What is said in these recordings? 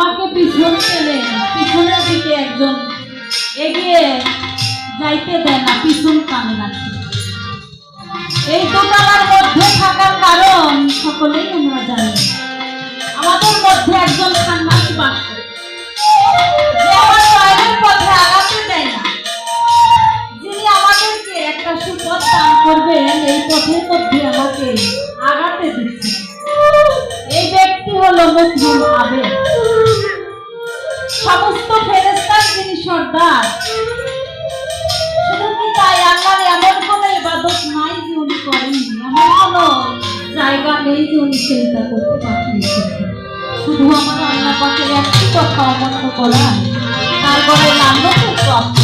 আমাকে পিছন পেলে পিছনের দিকে একজন এগিয়ে যাইতে দেয় না, পিছন টানে রাখে এই দোতলার মধ্যে থাকার কারণ সকলেই আমরা জানি। আমাদের মধ্যে একজন সান্নাসী বাস যে আমার পথে আগাতে দেয় না। যিনি একটা করবেন, এই পথের মধ্যে আমাকে আগাতে এই ব্যক্তি হলো মুসলিম আবেদ। সমস্ত ফেরেস্তার যিনি সর্দার, শুধু কি তাই আমার এমন কোনো ইবাদত নাই যে উনি করেননি? এমন কোনো জায়গা নেই যে উনি চিন্তা করতে পারেন শুধু আমার আল্লাহ পাকের একটি কথা অমান্য করা। তারপরে তো প্রাপ্ত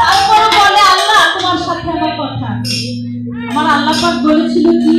তারপরে বলে, আল্লাহ, তোমার সাথে আমার কথা আমার আল্লাহ পাক বলেছিল কি?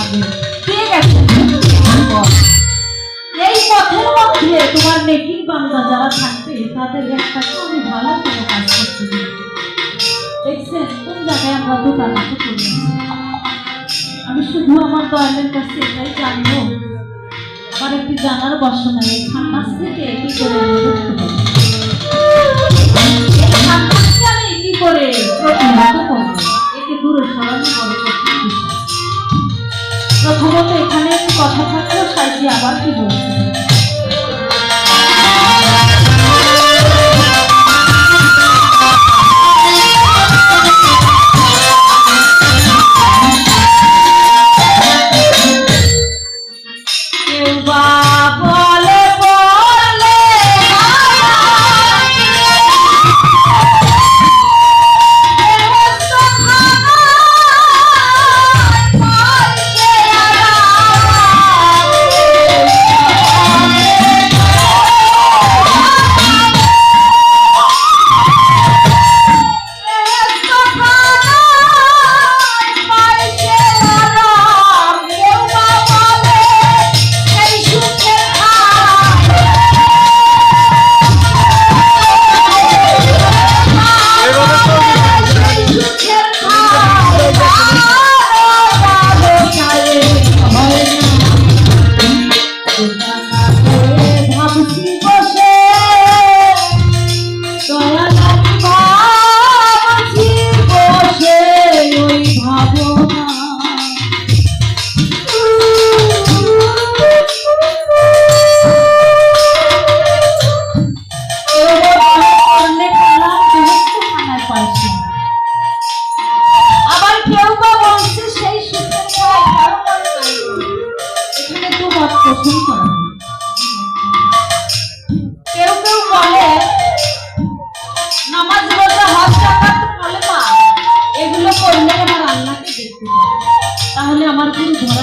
তোমার নেকির বান্দা যারা থাকবে, তাদের একটা খুবই ভালো করে কাজ করতে দেখছেন? কোন জায়গায় আমরা দোকান মতো আমি শুধু আমার দয়ালের কাছে এটাই জানব। আমার একটি জানার বাসনা এই খান্নাস থেকে কি করে আমি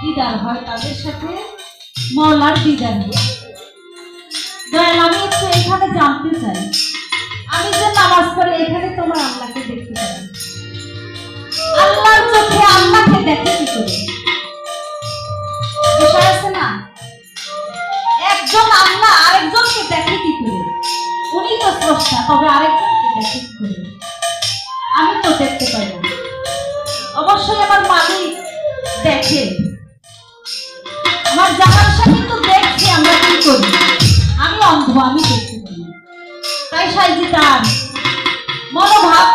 দিদার হয় তাদের সাথে? মওলার দিদার হয়। দয়াল, আমি একটু এখানে জানতে চাই। আমি যে নামাজ পড়ে এখানে তোমার আল্লাহকে দেখতে পাই আল্লাহর চোখে আল্লাহকে দেখে কি করে? না? একজন আল্লাহ আরেকজনকে দেখে কি করে? উনি তো স্রষ্টা, তবে আরেকজনকে আমার যাওয়ার সাথে তো দেখছি আমরা কি করি আমি অন্ধ, আমি দেখতে তাই সাইজি তার মনোভাব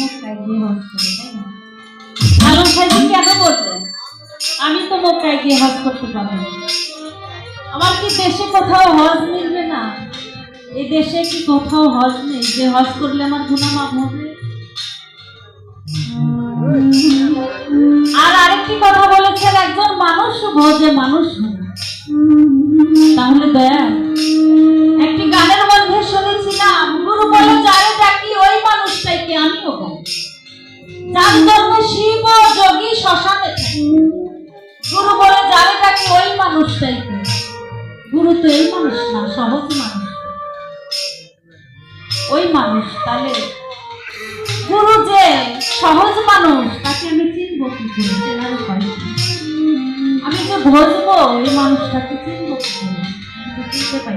মক্কায় গিয়ে হজ করে তাই না আলম ভাইজি কেন বললেন আমি তো মক্কায় গিয়ে হজ করতে পারব আমার কি দেশে কোথাও হজ মিলবে না এই দেশে কি কোথাও হজ নেই যে হজ করলে আমার গুণা হবে আর আরেকটি কথা বলেছেন একজন মানুষ ভোজে মানুষ তাহলে দয়া ওই মানুষ, তাহলে গুরু যে সহজ মানুষ, তাকে আমি চিনব কি করে? আমি যে ভজব, ওই মানুষটাকে চিনবো কি করে? চিনতে পাই